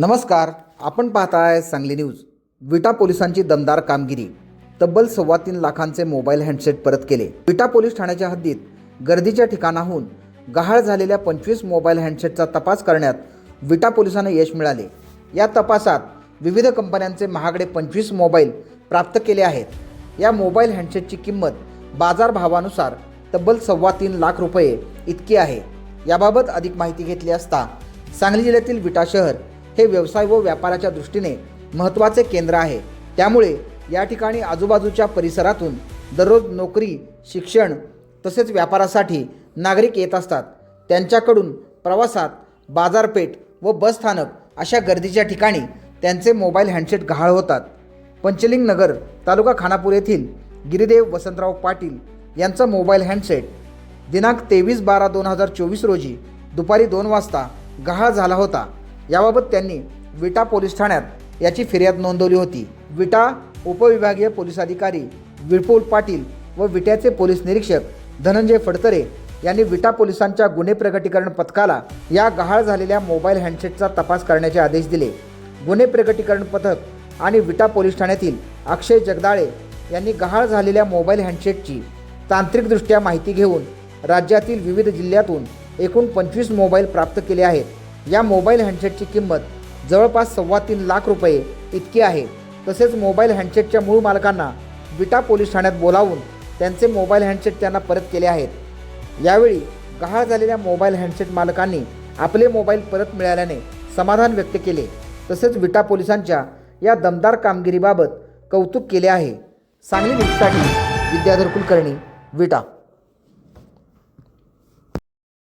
नमस्कार आपण पाहताय सांगली न्यूज. विटा पोलिसांची दमदार कामगिरी. तब्बल सव्वा तीन लाखांचे मोबाईल हँडसेट परत केले. विटा पोलीस ठाण्याच्या हद्दीत गर्दीच्या ठिकाणाहून गहाळ झालेल्या पंचवीस मोबाईल हँडसेटचा तपास करण्यात विटा पोलिसांना यश मिळाले. या तपासात विविध कंपन्यांचे महागडे पंचवीस मोबाईल प्राप्त केले आहेत. या मोबाईल हँडसेटची किंमत बाजारभावानुसार तब्बल सव्वा तीन लाख रुपये इतकी आहे. याबाबत अधिक माहिती घेतली असता सांगली जिल्ह्यातील विटा शहर हे व्यवसाय व व्यापाराच्या दृष्टीने महत्त्वाचे केंद्र आहे. त्यामुळे या ठिकाणी आजूबाजूच्या परिसरातून दररोज नोकरी शिक्षण तसेच व्यापारासाठी नागरिक येत असतात. त्यांच्याकडून प्रवासात बाजारपेठ व बसस्थानक अशा गर्दीच्या ठिकाणी त्यांचे मोबाईल हँडसेट गहाळ होतात. पंचलिंग नगर तालुका खानापूर येथील गिरिदेव वसंतराव पाटील यांचं मोबाईल हँडसेट दिनांक तेवीस बारा दोन हजार चोवीस रोजी दुपारी दोन वाजता गहाळ झाला होता. याबाबत त्यांनी विटा पोलीस ठाण्यात याची फिर्याद नोंदवली होती. विटा उपविभागीय पोलीस अधिकारी विपुल पाटील व विट्याचे पोलीस निरीक्षक धनंजय फडतरे यांनी विटा पोलिसांच्या गुन्हे प्रगटीकरण पथकाला या गहाळ झालेल्या मोबाईल हँडसेटचा तपास करण्याचे आदेश दिले. गुन्हे प्रगटीकरण पथक आणि विटा पोलीस ठाण्यातील अक्षय जगदाळे यांनी गहाळ झालेल्या मोबाईल हँडसेटची तांत्रिकदृष्ट्या माहिती घेऊन राज्यातील विविध जिल्ह्यातून एकूण पंचवीस मोबाईल प्राप्त केले आहेत. या मोबाईल हँडसेटची किंमत जवळपास सव्वा तीन लाख रुपये इतकी आहे. तसेच मोबाईल हँडसेटच्या मूळ मालकांना विटा पोलीस ठाण्यात बोलावून त्यांचे मोबाईल हँडसेट त्यांना परत केले आहेत. यावेळी गहाळ झालेल्या मोबाईल हँडसेट मालकांनी आपले मोबाईल परत मिळाल्याने समाधान व्यक्त केले. तसेच विटा पोलिसांच्या या दमदार कामगिरीबाबत कौतुक केले आहे. सांगली न्यूजसाठी विद्याधर कुलकर्णी विटा.